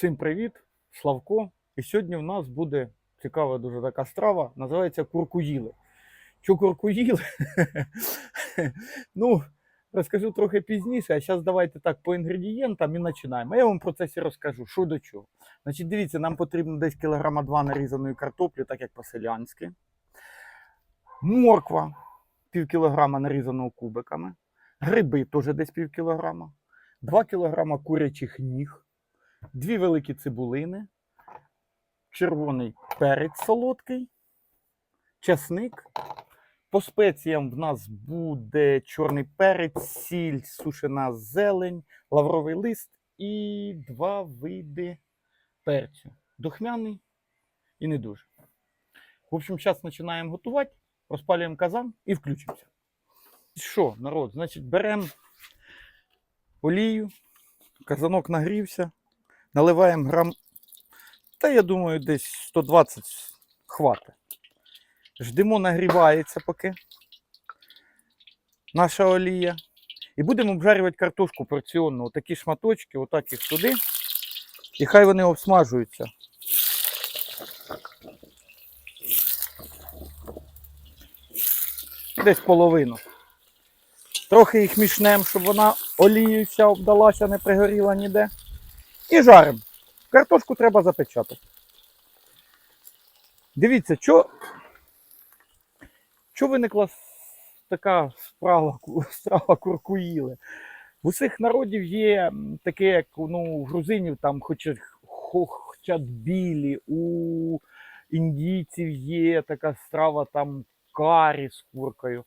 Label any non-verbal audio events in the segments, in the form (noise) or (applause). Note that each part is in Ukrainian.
Всім привіт, Славко. І сьогодні в нас буде цікава дуже така страва, називається куркуїли. Що куркуїли? (laughs) ну, розкажу трохи пізніше, а зараз давайте так по інгредієнтам і починаємо. Я вам в процесі розкажу, що до чого. Значить, дивіться, нам потрібно десь кілограма два нарізаної картоплі, так як по-селянськи. Морква пів кілограма нарізаного кубиками. Гриби теж десь пів кілограма. 2 кілограма курячих ніг дві великі цибулини, червоний перець солодкий, часник. По спеціям в нас буде чорний перець, сіль, сушена зелень, лавровий лист і два види перцю. Духмяний і не дуже. В общем, зараз починаємо готувати, розпалюємо казан і включимося. Що, народ, значить, беремо олію, казанок нагрівся, наливаємо грам. Та я думаю, десь 120 хватить. Ждемо, нагрівається поки наша олія. І будемо обжарювати картошку порціонно. Отакі шматочки, отак їх туди. І хай вони обсмажуються. Десь половину. Трохи їх мішнем, щоб вона олією вся обдалася, не пригоріла ніде. І жаримо. Картошку треба запечати. Дивіться, що, що виникла така справа, (laughs) страва куркуїли. В усіх народів є таке, як ну, у грузинів, там хоча, хо- білі, у індійців є така страва там карі з куркою.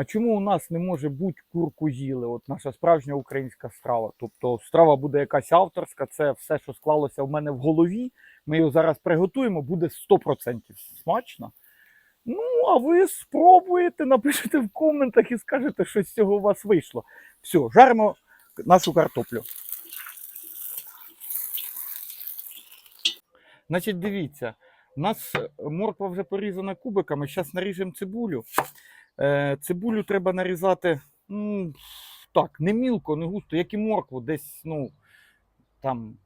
А чому у нас не може бути курку їли? От наша справжня українська страва. Тобто страва буде якась авторська, це все, що склалося в мене в голові. Ми його зараз приготуємо, буде 100% смачно. Ну, а ви спробуєте, напишете в коментах і скажете, що з цього у вас вийшло. Все, жаримо нашу картоплю. Значить, дивіться, у нас морква вже порізана кубиками. Зараз наріжемо цибулю. Е, цибулю треба нарізати ну, так, не мілко, не густо, як і моркву, десь ну, там,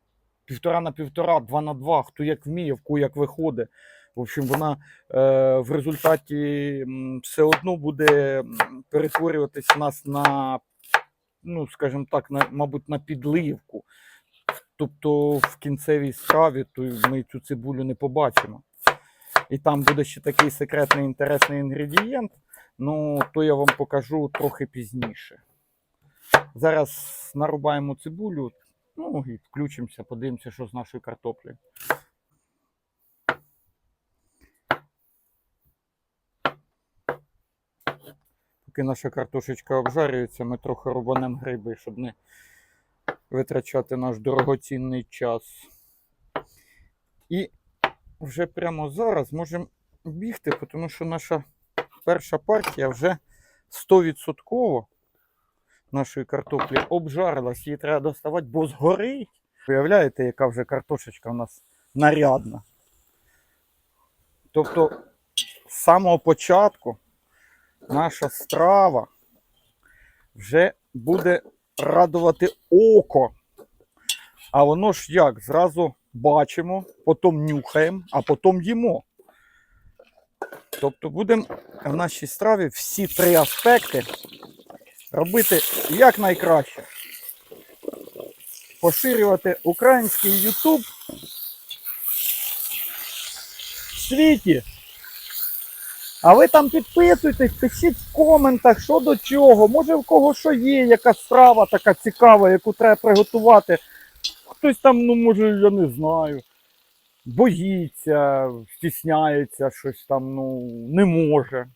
півтора на півтора, два на два, хто як вміє, в кого як виходить. В общем, вона е, в результаті все одно буде перетворюватись у нас на, ну, скажімо так, на, мабуть, на підливку. Тобто в кінцевій страві то ми цю цибулю не побачимо. І там буде ще такий секретний інтересний інгредієнт. Ну, то я вам покажу трохи пізніше. Зараз нарубаємо цибулю, ну і включимося, подивимося, що з нашою картоплею. Поки наша картошечка обжарюється, ми трохи рубанемо гриби, щоб не витрачати наш дорогоцінний час. І вже прямо зараз можемо бігти, тому що наша перша партія вже 100% нашої картоплі обжарилась, її треба доставати, бо згорить. Уявляєте, яка вже картошечка у нас нарядна. Тобто, з самого початку наша страва вже буде радувати око. А воно ж як? Зразу бачимо, потім нюхаємо, а потім їмо. Тобто будемо в нашій страві всі три аспекти робити якнайкраще. Поширювати український YouTube в світі. А ви там підписуйтесь, пишіть в коментах, що до чого. Може в кого що є, яка страва така цікава, яку треба приготувати. Хтось там, ну може, я не знаю боїться, стісняється, щось там, ну, не може.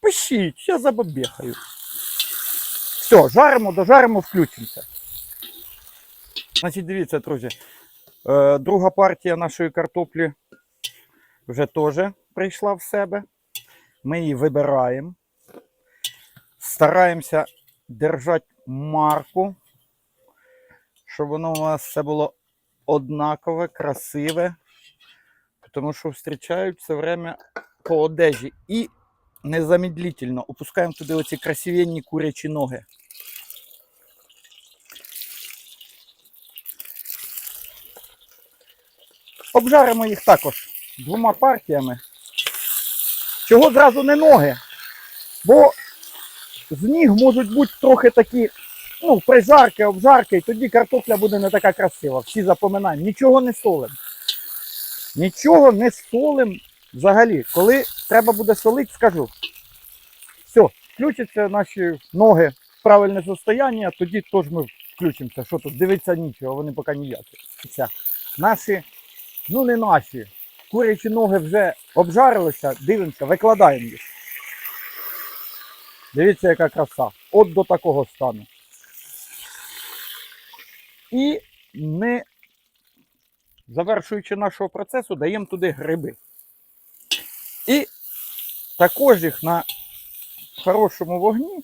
Пишіть, я забабехаю. Все, жаримо, дожаримо, включимося. Значить, дивіться, друзі. Е, друга партія нашої картоплі вже теж прийшла в себе. Ми її вибираємо. Стараємося держати марку, щоб воно у нас все було однакове, красиве, тому що зустрічають все время по одежі. І незамедлительно опускаємо туди оці красивенні курячі ноги. Обжаримо їх також двома партіями. Чого зразу не ноги? Бо з ніг можуть бути трохи такі, ну, прижарки, обжарки, і тоді картопля буде не така красива. Всі запоминаємо. Нічого не солим. Нічого не солим взагалі. Коли треба буде солити, скажу. Все, включаться наші ноги в правильне состояння, тоді теж ми включимося. Що тут? Дивиться нічого, вони поки ніякі. Наші, ну не наші, курячі ноги вже обжарилися, дивимося, викладаємо їх. Дивіться, яка краса. От до такого стану. І не завершуючи нашого процесу, даємо туди гриби. І також їх на хорошому вогні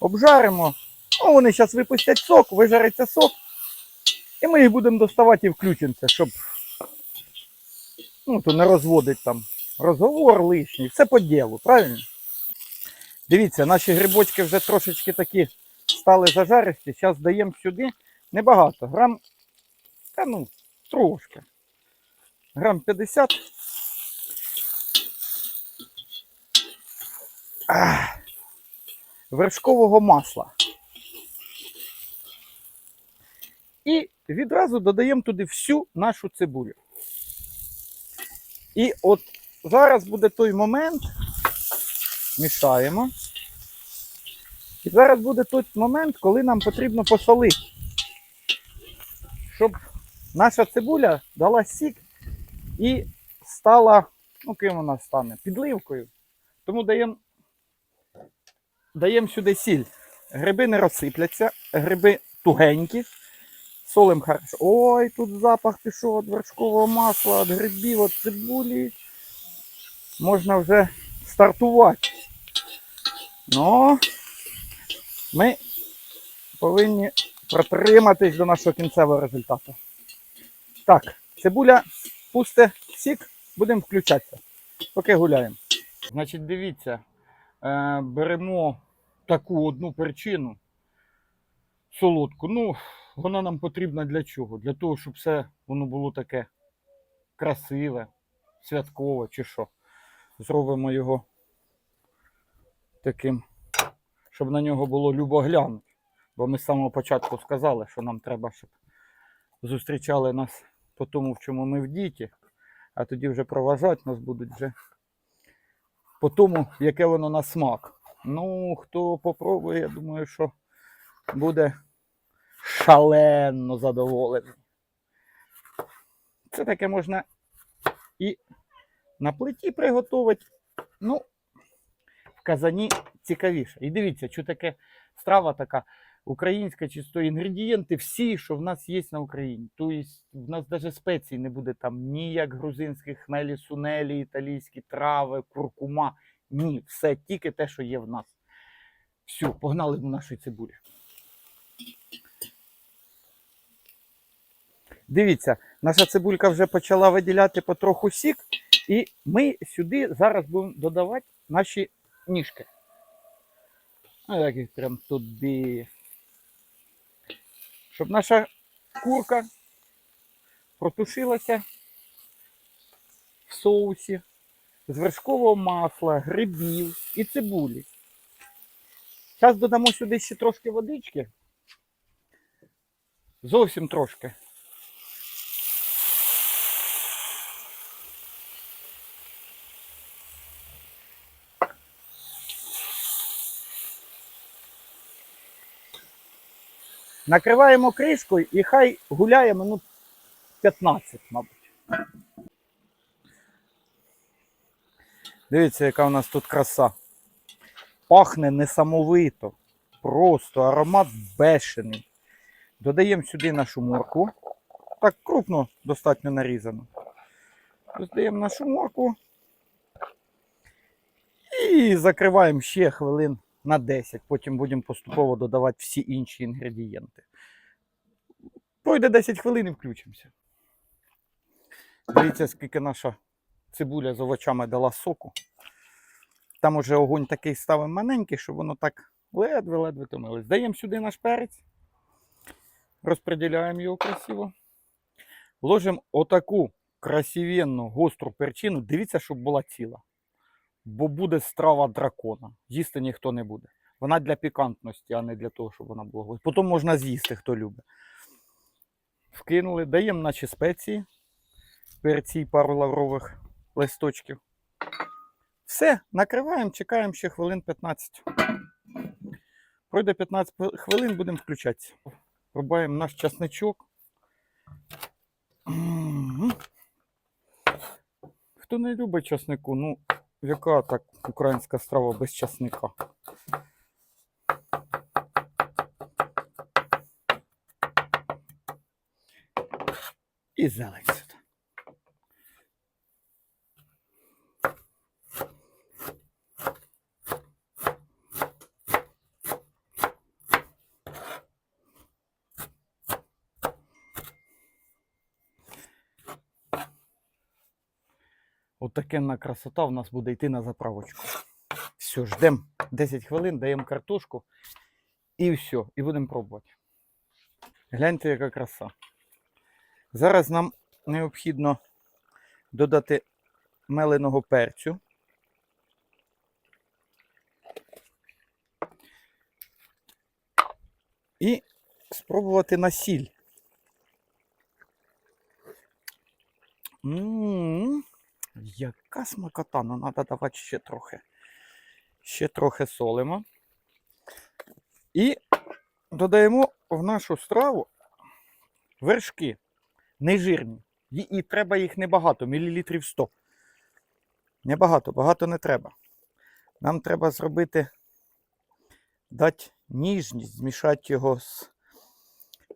обжаримо. Ну, вони зараз випустять сок, вижариться сок. І ми їх будемо доставати і включимося, щоб ну, то не розводить там розговор лишній. Все по ділу, правильно? Дивіться, наші грибочки вже трошечки такі стали зажаристі. Зараз даємо сюди небагато. Грам, та ну, трошки. Грам 50. Ах, вершкового масла. І відразу додаємо туди всю нашу цибулю. І от зараз буде той момент, мішаємо. І зараз буде той момент, коли нам потрібно посолити. Щоб наша цибуля дала сік і стала, ну ким вона стане, підливкою. Тому даємо даємо сюди сіль. Гриби не розсипляться, гриби тугенькі. Солим хорошо. Ой, тут запах пішов від вершкового масла, від грибів, від цибулі. Можна вже стартувати. Ну, ми повинні протриматись до нашого кінцевого результату. Так, цибуля пусте сік, будемо включатися. Поки гуляємо. Значить, дивіться, е, беремо таку одну причину солодку. Ну, вона нам потрібна для чого? Для того, щоб все воно було таке красиве, святкове чи що. Зробимо його таким, щоб на нього було любо глянути. Бо ми з самого початку сказали, що нам треба, щоб зустрічали нас по тому, в чому ми в діті, а тоді вже проважати нас будуть вже по тому, яке воно на смак. Ну, хто попробує, я думаю, що буде шалено задоволений. Це таке можна і на плиті приготувати. Ну, в казані цікавіше. І дивіться, що таке страва така українська, чисто інгредієнти всі, що в нас є на Україні. Тобто в нас навіть спецій не буде там ні як грузинських хмелі, сунелі, італійські трави, куркума. Ні, все тільки те, що є в нас. Все, погнали до нашої цибулі. Дивіться, наша цибулька вже почала виділяти потроху сік, і ми сюди зараз будемо додавати наші ніжки. А як їх прям туди. Щоб наша курка протушилася в соусі з вершкового масла, грибів і цибулі. Зараз додамо сюди ще трошки водички. Зовсім трошки. Накриваємо кришкою і хай гуляє минут 15, мабуть. Дивіться, яка у нас тут краса. Пахне несамовито. Просто аромат бешений. Додаємо сюди нашу моркву. Так крупно достатньо нарізано. Додаємо нашу моркву. І закриваємо ще хвилин на 10. Потім будемо поступово додавати всі інші інгредієнти. Пройде 10 хвилин і включимося. Дивіться, скільки наша цибуля з овочами дала соку. Там уже огонь такий ставимо маленький, щоб воно так ледве-ледве томилось. Даємо сюди наш перець, розподіляємо його красиво. Ложимо отаку красивенну гостру перчину. Дивіться, щоб була ціла. Бо буде страва дракона. Їсти ніхто не буде. Вона для пікантності, а не для того, щоб вона була. Потім можна з'їсти, хто любить. Вкинули, даємо наші спеції, перці пару лаврових листочків. Все, накриваємо, чекаємо ще хвилин 15. Пройде 15 хвилин, будемо включатися. Рубаємо наш часничок. Хто не любить часнику, ну, яка так українська страва без часника? І зелень сюди. От такенна красота в нас буде йти на заправочку. Все, ждемо 10 хвилин, даємо картошку і все, і будемо пробувати. Гляньте, яка краса. Зараз нам необхідно додати меленого перцю. І спробувати на сіль. М, Яка смакота, ну треба давати ще трохи. Ще трохи солимо. І додаємо в нашу страву вершки нежирні. І, і треба їх небагато, мілілітрів 100. Небагато, багато не треба. Нам треба зробити, дати ніжність, змішати його з,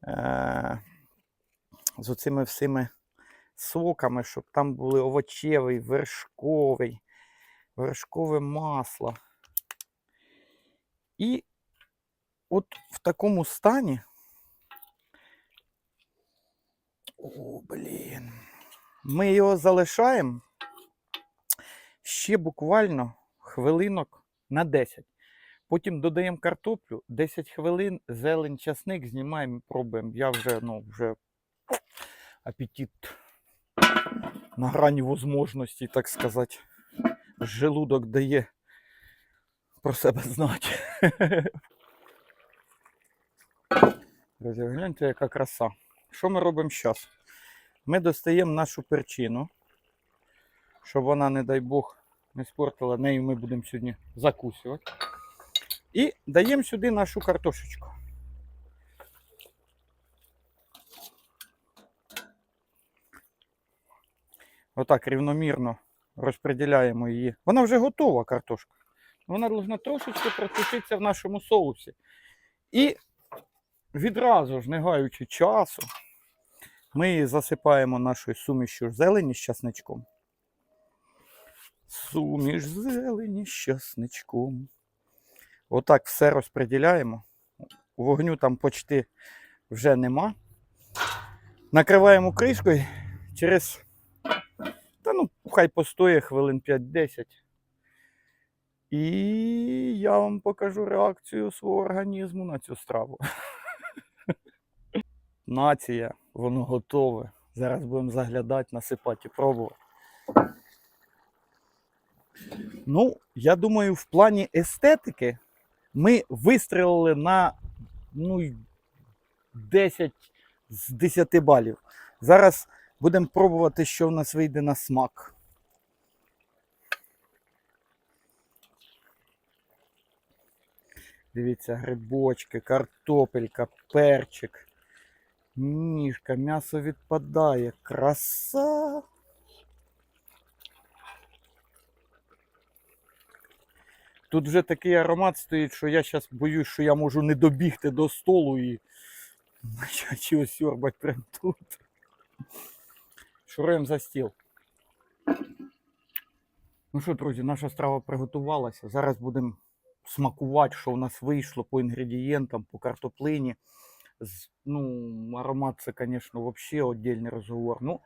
е, з оцими всіми соками, щоб там були овочевий, вершковий, вершкове масло. І от в такому стані. О, блін. Ми його залишаємо ще буквально хвилинок на 10. Потім додаємо картоплю, 10 хвилин, зелень, часник, знімаємо і пробуємо. Я вже, ну, вже апетит на грані возможностей, так сказати. Желудок дає про себе знати. (laughs) Друзі, гляньте, яка краса. Що ми робимо зараз? Ми достаємо нашу перчину, щоб вона, не дай Бог, не спортила. Нею ми будемо сьогодні закусувати. І даємо сюди нашу картошечку. Отак рівномірно розподіляємо її. Вона вже готова, картошка. Вона повинна трошечки протушитися в нашому соусі. І відразу ж, не гаючи часу, ми її засипаємо нашою сумішю зелені з часничком. Суміш зелені з часничком. Отак все розподіляємо. Вогню там почти вже нема. Накриваємо кришкою через. Хай постоє хвилин 5-10. І я вам покажу реакцію свого організму на цю страву. (laughs) Нація, воно готове. Зараз будемо заглядати, насипати і пробувати. Ну, я думаю, в плані естетики ми вистрілили на ну, 10 з 10 балів. Зараз будемо пробувати, що в нас вийде на смак. Дивіться, грибочки, картопелька, перчик, ніжка, м'ясо відпадає. Краса. Тут вже такий аромат стоїть, що я зараз боюсь, що я можу не добігти до столу і почати його прямо тут. Шуруємо за стіл. Ну що, друзі, наша страва приготувалася. Зараз будемо смакувати, що у нас вийшло по інгредієнтам, по картоплині. Ну, аромат це, звісно, взагалі віддільний розговор. Ну,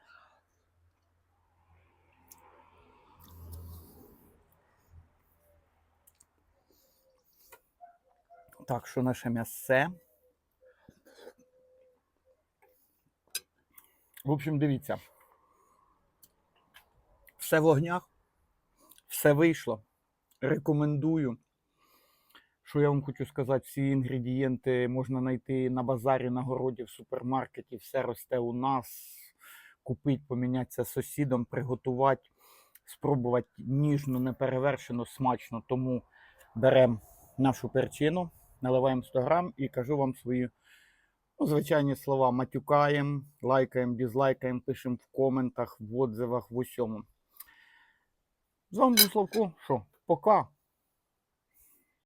так, що наше м'ясе. В общем, дивіться. Все в огнях, все вийшло. Рекомендую. Що я вам хочу сказати, всі інгредієнти можна знайти на базарі, на городі, в супермаркеті, все росте у нас. Купити, помінятися сусідом, приготувати, спробувати ніжно, неперевершено, смачно. Тому беремо нашу перчину, наливаємо 100 грам і кажу вам свої ну, звичайні слова. Матюкаємо, лайкаємо, дізлайкаємо, пишемо в коментах, в отзивах, в усьому. З вами був Славко. Що? Пока.